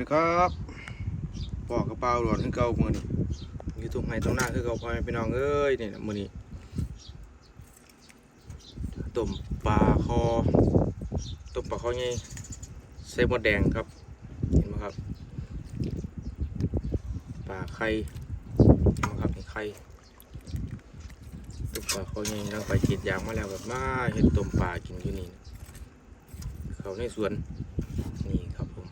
ดีครับบอกกระเป๋าหลอนขึ้นเก่ามือนี่อยู่ตรงไหนตรงหน้าคือเก่าพ่อแม่พี่น้องเอ้ยนี่นะมือนี้ต้มปลาคอต้มปลาคอไงใส่หมดแดงครับ เห็นไหมครับปลาไข่นไหมครับไข่ต้มปลาคอไงนั่งไปฉีดยางมาแล้วแบบมาเห็นต้มปลากินอยู่นี่เขาในสวนครับผม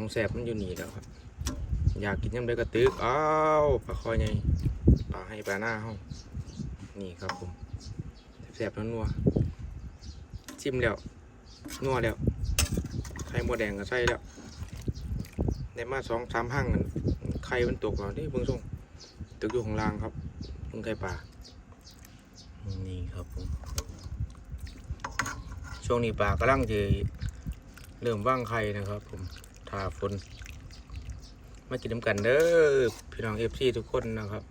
ท้องแสบมันอยู่นี่แล้วครับ อยากกินยังไงก็ตึกอ้าวปลาคอยไงปลาให้ปลาหน้าห้องนี่ครับผมแสบๆนัวๆชิมแล้วนัวแล้วไข่หมดแดงก็ใส่แล้วในมาสองสามห้างกันไข่มันตกแล้วนี่เพิ่งส่งตกอยู่ของล่างครับเพิ่งไข่ปลานี่ครับผมช่วงนี้ปลากำลังจะเริ่มว่างไข่นะครับผม ทาฝนมากินน้ำกันเด้อพี่น้องเอฟซีทุกคนนะครับ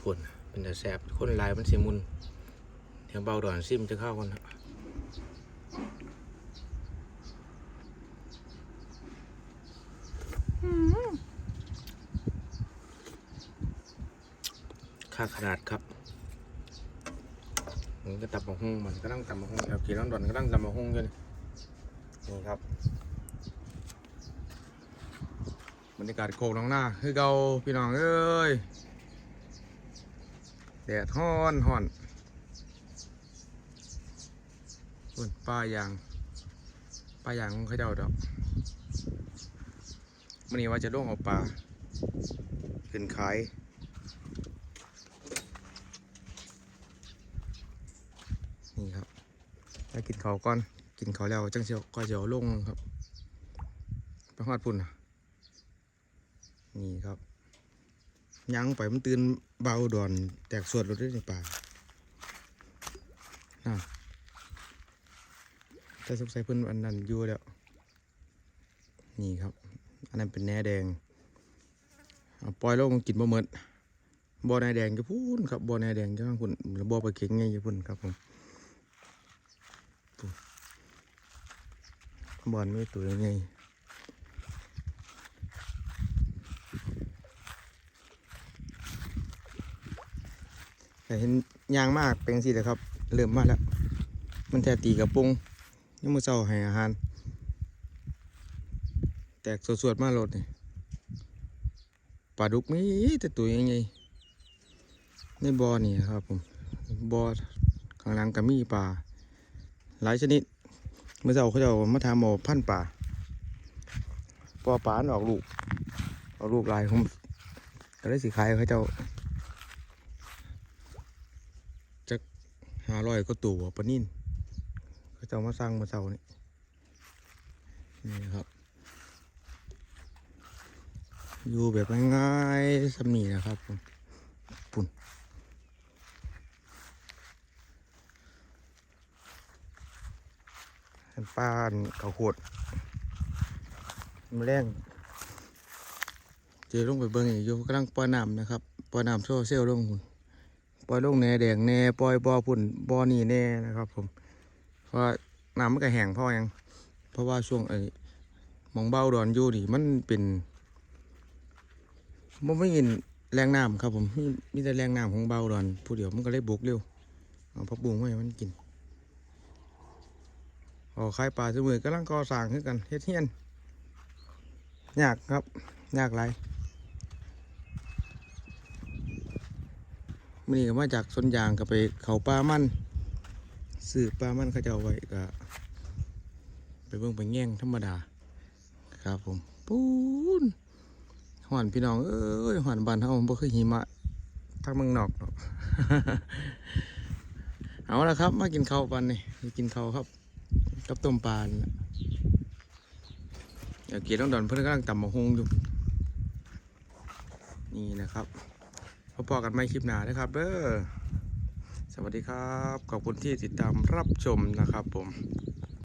ผุนเป็นแต่แสบคนหลายมันสีมุนเดี๋ยวเบาดอนซิมจะเข้ากันนะค่าขนาดครับมันก็ตับมะฮุ่งมันก็ตั้งตับมะฮุ่งเอากี่ร้อนดอนก็ตั้งตับมะฮุ่งอยู่นี่นี่ครับบ รรยากาศโคกน้องหน้าคือเกาพี่น้องเอ้ยแดดฮ้อนฮ้อนอุ่นป้ายางป้ายางของเขาเจ้าดอกมันนี้ว่าจะล่วงเอาปลาขึ้นขายนี่ครับไปกินเขาวก่อนกินเขาวแล้วจังเสียวก็จะเอาลงครับไปฮอดพุ่นน่ะ นี่ครับยังไปมันตื่นเบาดอน แตกส่วดรถด้วยในป่าน่ะแต่สงสัยเพิ่นอันนั้นอยู่แล้ว นี่ครับ อันนั้นเป็นแหนแดงเอาปล่อยลงกินบ่หมดบ่อแหนแดงจะพูนครับบ่อแหนแดงจะพุ่นแล้วบ่อปลาเข็งไงจะพุ่นครับผมบอลไม่ตัวยังไง เห็นยางมากเป็นสิเลยครับ เริ่มมาแล้ว มันแทตีกับปุงยังมือเศร้าให้อาหาร แตกสวดๆมาโลดนี่ปลาดุกมีแต่ตัวยังไงในบ่อนี่ครับผมบ่อข้างหลังก็มีปลาหลายชนิดเมื่อเช้าเขาจะเอามาทำหมอพันป่าปอป่านออกลูกออกลูกลายผมก็ได้สิขายเขาเจ้าจะหาร้อยก็ตัวปนิ่นเขาเจ้ามาสร้างมื่อเช้านี่นี่ครับ อยู่แบบง่ายๆสมีนะครับปุ่นป้านเขาโหดมาแรงเจอลงไปเบิ้งอยู่กำลังปล่อน้ำนะครับปล่อน้ำโซ่เซลลลงพุ่น ปล่อยลงแหน่แดงแหน่ปล่อยบ่อพุ่นบ่อนี่แน่นะครับ ผม เพราะน้ำมันก็แห้งพราะหยังเพราะว่าช่วงไอ้หมองเบาดอนอยู่นี่มันเป็นมันไม่ยินแรงน้ำครับ ผมมีมีแต่แรงน้ำของเบาดอนผู้เดียวมันก็เลยบุกเร็วเอาพักบุงไว้มันกินออกขายปลาสมือกำลังก่อสร้างขึ้นกันเฮ็ดเฮียนยากครับยากไร มื่อนี้ก็มาจากสวนยางก็ไปเขาปลามันซื้อปลามันเขาจะเอาไว้ก็ไปเบิ่งไปแง่งธรรมดา ครับผมปูนหวานพี่น้องเอ้ยหวานบานเฮาบ่คือหิมะทางเมืองนอกหรอกเอาละครับ มากินข้าวปันนี่มากินข้าวครับกับต้มปลาเดี๋ยวเกียรต้องดอนเพื่อนกำลังตำมะฮงอยู่นี่นะครับ พบกันไม่คลิปหนานะครับเด้อสวัสดีครับ ขอบคุณที่ติดตามรับชมนะครับผม